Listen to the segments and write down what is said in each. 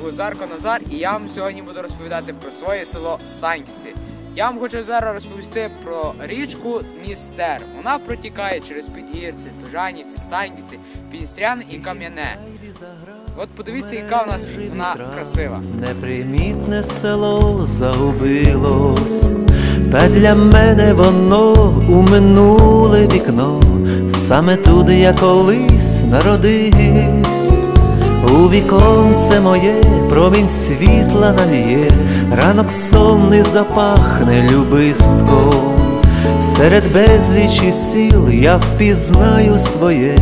звуть Зарко Назар, і я вам сьогодні буду розповідати про своє село Станьківці. Я вам хочу зараз розповісти про річку Дністер. Вона протікає через Підгірці, Тужанівці, Станьківці, Пінстрян і Кам'яне. От подивіться, яка в нас вона красива. Непримітне село загубилось, та для мене воно у минуле вікно, саме туди я колись народився. У віконце моє промінь світла нальє, ранок сонний запахне любистком. Серед безлічі сіл я впізнаю своє,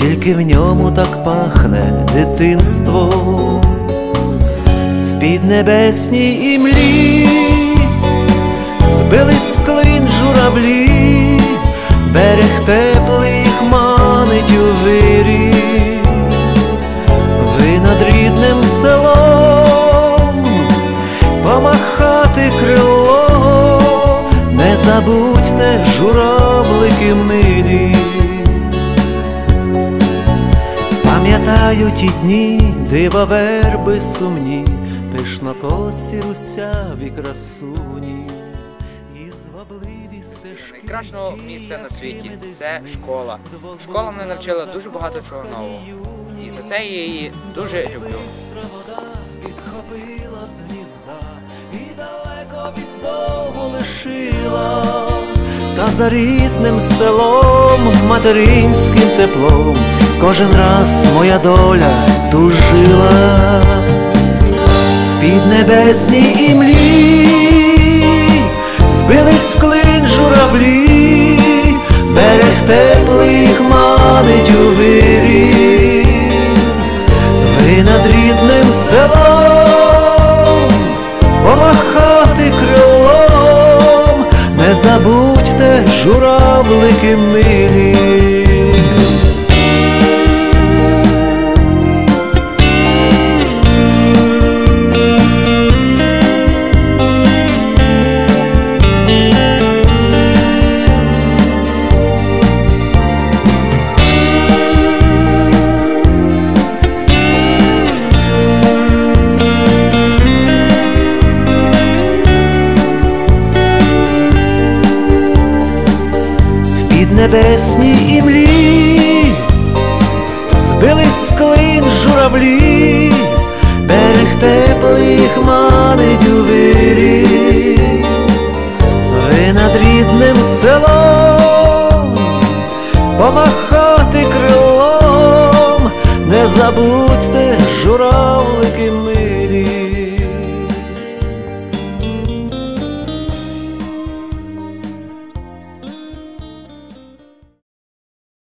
тільки в ньому так пахне дитинство. В піднебесній імлі збились в клин журавлі, берег теплий крило, не забудьте журавлики милі. Пам'ятаю ті дні, дивоверби сумні, пишнокосі русяві красуні. Найкращого місця на світі це школа. Школа мене навчила дуже багато чого нового. І за це я її дуже люблю. Підхопила з гнізда і далеко від дому лишила. Та за рідним селом, материнським теплом, кожен раз моя доля тужила. В піднебесній імлі збились в клин журавлі, берег теплих манить у вирі. Ви над рідним селом забудьте журавлики милі. В піднебесній імлі, збились в клин журавлі, берег теплих манить у вирі, ви над рідним селом помахати крилом, не забудьте журавлики.